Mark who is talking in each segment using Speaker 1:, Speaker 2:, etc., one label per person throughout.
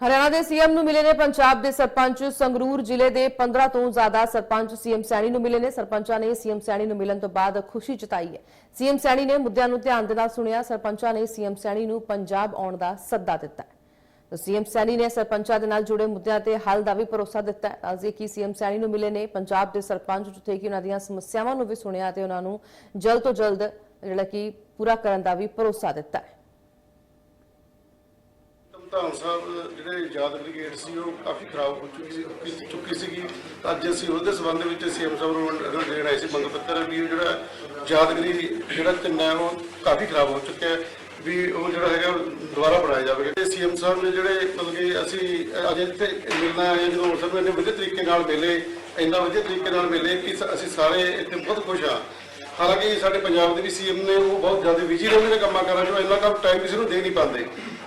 Speaker 1: ਹਰਿਆਣਾ ਦੇ ਸੀਐਮ ਨੂੰ ਮਿਲੇ ਨੇ ਪੰਜਾਬ ਦੇ ਸਰਪੰਚ, ਸੰਗਰੂਰ ਜ਼ਿਲ੍ਹੇ ਦੇ 15 ਤੋਂ ਜ਼ਿਆਦਾ ਸਰਪੰਚ ਸੀਐਮ ਸੈਣੀ ਨੂੰ ਮਿਲੇ ਨੇ। ਸਰਪੰਚਾਂ ਨੇ ਸੀਐਮ ਸੈਣੀ ਨੂੰ ਮਿਲਣ ਤੋਂ ਬਾਅਦ ਖੁਸ਼ੀ ਜਤਾਈ ਹੈ। ਸੀਐਮ ਸੈਣੀ ਨੇ ਮੁੱਦਿਆਂ ਨੂੰ ਧਿਆਨ ਦੇ ਨਾਲ ਸੁਣਿਆ। ਸਰਪੰਚਾਂ ਨੇ ਸੀਐਮ ਸੈਣੀ ਨੂੰ ਪੰਜਾਬ ਆਉਣ ਦਾ ਸੱਦਾ ਦਿੱਤਾ ਹੈ। ਤਾਂ ਸੀਐਮ ਸੈਣੀ ਨੇ ਸਰਪੰਚਾਂ ਦੇ ਨਾਲ ਜੁੜੇ ਮੁੱਦਿਆਂ ਤੇ ਹੱਲ ਦਾ ਵੀ ਭਰੋਸਾ ਦਿੱਤਾ ਹੈ। ਦੱਸਦੇ ਕਿ ਸੀਐਮ ਸੈਣੀ ਨੂੰ ਮਿਲੇ ਨੇ। ਪੰਜਾਬ ਦੇ ਸਰਪੰਚ, ਜਿੱਥੇ ਕਿ ਉਹਨਾਂ ਦੀਆਂ ਸਮੱਸਿਆਵਾਂ ਨੂੰ ਵੀ ਸੁਣਿਆ ਤੇ ਉਹਨਾਂ ਨੂੰ ਜਲਦ ਤੋਂ ਜਲਦ ਜਿਹੜਾ ਕਿ ਪੂਰਾ ਕਰਨ ਦਾ ਵੀ ਭਰੋਸਾ ਦਿੱਤਾ ਹੈ।
Speaker 2: ਧੰਨ ਸਾਹਿਬ ਜਿਹੜੇ ਯਾਦਗਰੀ ਗੇਟ ਸੀ, ਉਹ ਕਾਫੀ ਖਰਾਬ ਹੋ ਚੁੱਕੀ ਸੀ, ਚੁੱਕੀ ਸੀਗੀ। ਤਾਂ ਅੱਜ ਅਸੀਂ ਉਹਦੇ ਸੰਬੰਧ ਵਿੱਚ ਸੀਐਮ ਸਾਹਿਬ ਨੂੰ ਦੇਣ ਆਏ ਸੀ ਮੰਗ ਪੱਤਰ ਵੀ ਉਹ ਜਿਹੜਾ ਯਾਦਗਰੀ ਜਿਹੜਾ ਤਿੰਨ ਹੈ, ਉਹ ਕਾਫੀ ਖਰਾਬ ਹੋ ਚੁੱਕਿਆ ਹੈ। ਵੀ ਉਹ ਜਿਹੜਾ ਹੈਗਾ, ਉਹ ਦੁਬਾਰਾ ਬਣਾਇਆ ਜਾਵੇ ਤੇ ਸੀਐਮ ਸਾਹਿਬ ਨੇ ਜਿਹੜੇ ਮਤਲਬ ਕਿ ਅਸੀਂ ਅਜੇ ਇੱਥੇ ਮਿਲਣਾ ਹੈ, ਜਦੋਂ ਸਾਨੂੰ ਇੰਨੇ ਵਧੀਆ ਤਰੀਕੇ ਨਾਲ ਮਿਲੇ, ਇੰਨਾ ਵਧੀਆ ਤਰੀਕੇ ਨਾਲ ਮਿਲੇ ਕਿ ਸ- ਅਸੀਂ ਸਾਰੇ ਇੱਥੇ ਬਹੁਤ ਖੁਸ਼ ਹਾਂ। ਹਾਲਾਂਕਿ ਸਾਡੇ ਪੰਜਾਬ ਦੇ ਵੀ ਸੀਐਮ ਨੇ ਉਹ ਬਹੁਤ ਜ਼ਿਆਦਾ ਬਿਜ਼ੀ ਰਹਿੰਦੇ ਨੇ ਕੰਮਾਂ ਕਾਰਾਂ 'ਚ ਇੰਨਾ ਕੰਮ ਟਾਈਮ ਕਿਸੇ ਨੂੰ ਦੇ ਨਹੀਂ ਪਾਉਂਦੇ।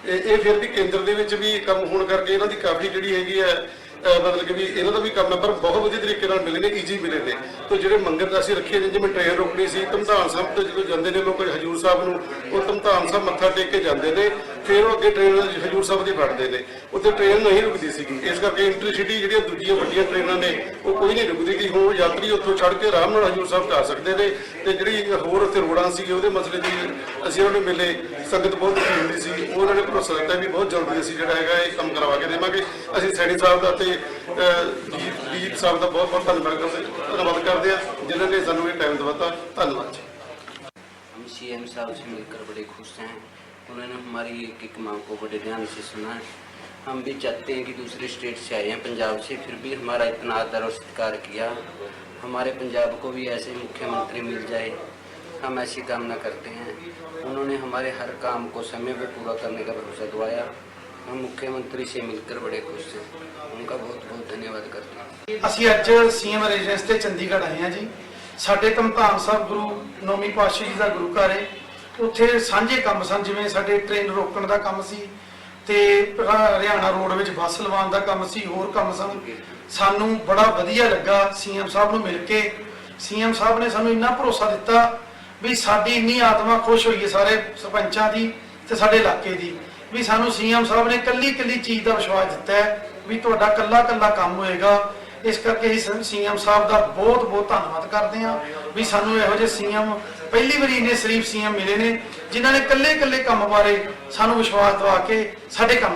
Speaker 2: ਇਹ ਇਹ ਫਿਰ ਵੀ ਕੇਂਦਰ ਦੇ ਵਿੱਚ ਵੀ ਕੰਮ ਹੋਣ ਕਰਕੇ ਇਹਨਾਂ ਦੀ ਕਾਫੀ ਜਿਹੜੀ ਹੈਗੀ ਹੈ ਮਤਲਬ ਕਿ ਵੀ ਇਹਨਾਂ ਦਾ ਵੀ ਕੰਮ ਹੈ, ਪਰ ਬਹੁਤ ਵਧੀਆ ਤਰੀਕੇ ਨਾਲ ਮਿਲੇ ਨੇ ਈਜ਼ੀ ਮਿਲੇ ਨੇ। ਤੇ ਜਿਹੜੇ ਮੰਗਰ ਅਸੀਂ ਰੱਖੇ ਨੇ, ਜਿਵੇਂ ਟ੍ਰੇਨ ਰੋਕਣੀ ਸੀ ਧਮਧਾਨ ਸਾਹਿਬ ਤੋਂ ਜਦੋਂ ਜਾਂਦੇ ਨੇ ਲੋਕ ਹਜੂਰ ਸਾਹਿਬ ਨੂੰ, ਉਹ ਧਮਧਾਨ ਸਾਹਿਬ ਮੱਥਾ ਟੇਕ ਕੇ ਜਾਂਦੇ ਨੇ। ਫਿਰ ਉਹ ਅੱਗੇ ਟ੍ਰੇਨ ਹਜੂਰ ਸਾਹਿਬ ਦੀ ਫੜਦੇ ਨੇ ਉੱਥੇ ਟ੍ਰੇਨ ਨਹੀਂ ਰੁਕਦੀ ਸੀਗੀ ਇਸ ਕਰਕੇ ਇੰਟਰਸਿਟੀ ਜਿਹੜੀਆਂ ਦੂਜੀਆਂ ਵੱਡੀਆਂ ਟ੍ਰੇਨਾਂ ਨੇ ਉਹ ਕੋਈ ਨਹੀਂ ਰੁਕਦੀ ਕਿ ਹੁਣ ਯਾਤਰੀ ਉੱਥੋਂ ਚੜ੍ਹ ਕੇ ਆਰਾਮ ਨਾਲ ਹਜੂਰ ਸਾਹਿਬ ਜਾ ਸਕਦੇ ਨੇ ਤੇ ਜਿਹੜੀ ਹੋਰ ਉੱਥੇ ਰੋਡਾਂ ਸੀ ਉਹਦੇ ਮਸਲੇ ਦੀ ਅਸੀਂ ਉਹਨਾਂ ਨੂੰ ਮਿਲੇ ਸੰਗਤ ਬਹੁਤ ਦੁਖੀ ਹੁੰਦੀ ਸੀ ਉਹ ਉਹਨਾਂ ਨੇ ਭਰੋਸਾ ਦਿੱਤਾ ਵੀ ਬਹੁਤ ਜਲਦੀ ਅਸੀਂ ਜਿਹੜਾ ਹੈਗਾ ਇਹ ਕੰਮ ਕਰਵਾ ਕੇ ਦੇਵਾਂਗੇ ਅਸੀਂ ਸੈਣੀ ਸਾਹਿਬ ਦਾ ਤੇ ਡੀਜੀਪ ਸਾਹਿਬ ਦਾ ਬਹੁਤ ਬਹੁਤ ਧੰਨਵਾਦ ਕਰਦੇ ਧੰਨਵਾਦ ਕਰਦੇ ਆ ਜਿਨ੍ਹਾਂ ਨੇ ਸਾਨੂੰ ਇਹ ਟਾਈਮ ਦਿੱਤਾ ਧੰਨਵਾਦ ਜੀ
Speaker 3: हम सीएम साहब से मिलकर बड़े खुश हैं उन्होंने हमारी एक एक मांग को बड़े ध्यान से सुना है हम भी चाहते हैं कि दूसरे स्टेट से आए हैं पंजाब से फिर भी हमारा इतना आदर और सत्कार किया हमारे पंजाब को भी ऐसे मुख्यमंत्री मिल जाए हम ऐसी कामना करते हैं उन्होंने हमारे हर काम को समय पर पूरा करने का भरोसा दिलाया हम मुख्यमंत्री से मिलकर बड़े खुश हैं उनका बहुत बहुत धन्यवाद करते हैं
Speaker 4: ਅਸੀਂ ਅੱਜ ਸੀਐਮ ਰੈਜ਼ੀਡੈਂਸ ਤੇ ਚੰਡੀਗੜ੍ਹ ਆਏ ਹਾਂ ਜੀ ਸਾਡੇ ਧੰਤਾਨ ਸਾਹਿਬ ਗੁਰੂ ਨੌਵੀਂ ਪਾਤਸ਼ਾਹ ਜੀ ਦਾ ਗੁਰੂ ਘਰ ਹੈ ਉੱਥੇ ਸਾਂਝੇ ਕੰਮ ਸਨ, ਜਿਵੇਂ ਸਾਡੇ ਟ੍ਰੇਨ ਰੋਕਣ ਦਾ ਕੰਮ ਸੀ ਤੇ ਹ- ਹਰਿਆਣਾ ਰੋਡ ਵਿੱਚ ਬੱਸ ਲਵਾਉਣ ਦਾ ਕੰਮ ਸੀ, ਹੋਰ ਕੰਮ ਸਨ। ਸਾਨੂੰ ਬੜਾ ਵਧੀਆ ਲੱਗਾ ਸੀਐਮ ਸਾਹਿਬ ਨੂੰ ਮਿਲ ਕੇ। ਸੀਐਮ ਸਾਹਿਬ ਨੇ ਸਾਨੂੰ ਇੰਨਾ ਭਰੋਸਾ ਦਿੱਤਾ ਵੀ ਸਾਡੀ ਇੰਨੀ ਆਤਮਾ ਖੁਸ਼ ਹੋਈ ਹੈ ਸਾਰੇ ਸਰਪੰਚਾਂ ਦੀ ਤੇ ਸਾਡੇ ਇਲਾਕੇ ਦੀ, ਵੀ ਸਾਨੂੰ ਸੀਐਮ ਸਾਹਿਬ ਨੇ ਕੱਲੀ ਕੱਲੀ ਚੀਜ਼ ਦਾ ਵਿਸ਼ਵਾਸ ਦਿੱਤਾ ਹੈ ਵੀ ਤੁਹਾਡਾ ਕੱਲਾ ਕੱਲਾ ਕੰਮ ਹੋਏਗਾ। ਇਸ ਕਰਕੇ ਅਸੀਂ ਸੀਐਮ ਸਾਹਿਬ ਦਾ ਬਹੁਤ ਬਹੁਤ ਧੰਨਵਾਦ ਕਰਦੇ ਹਾਂ ਵੀ ਸਾਨੂੰ ਇਹੋ ਜਿਹੇ ਸੀਐਮ ਪਹਿਲੀ ਵਾਰੀ ਇਹਨੇ ਸ਼ਰੀਫ ਸੀਐਮ ਮਿਲੇ ਨੇ, ਜਿਨ੍ਹਾਂ ਨੇ ਇਕੱਲੇ ਇਕੱਲੇ ਕੰਮ ਬਾਰੇ ਸਾਨੂੰ ਵਿਸ਼ਵਾਸ ਦਿਵਾ ਕੇ ਸਾਡੇ ਕੰਮ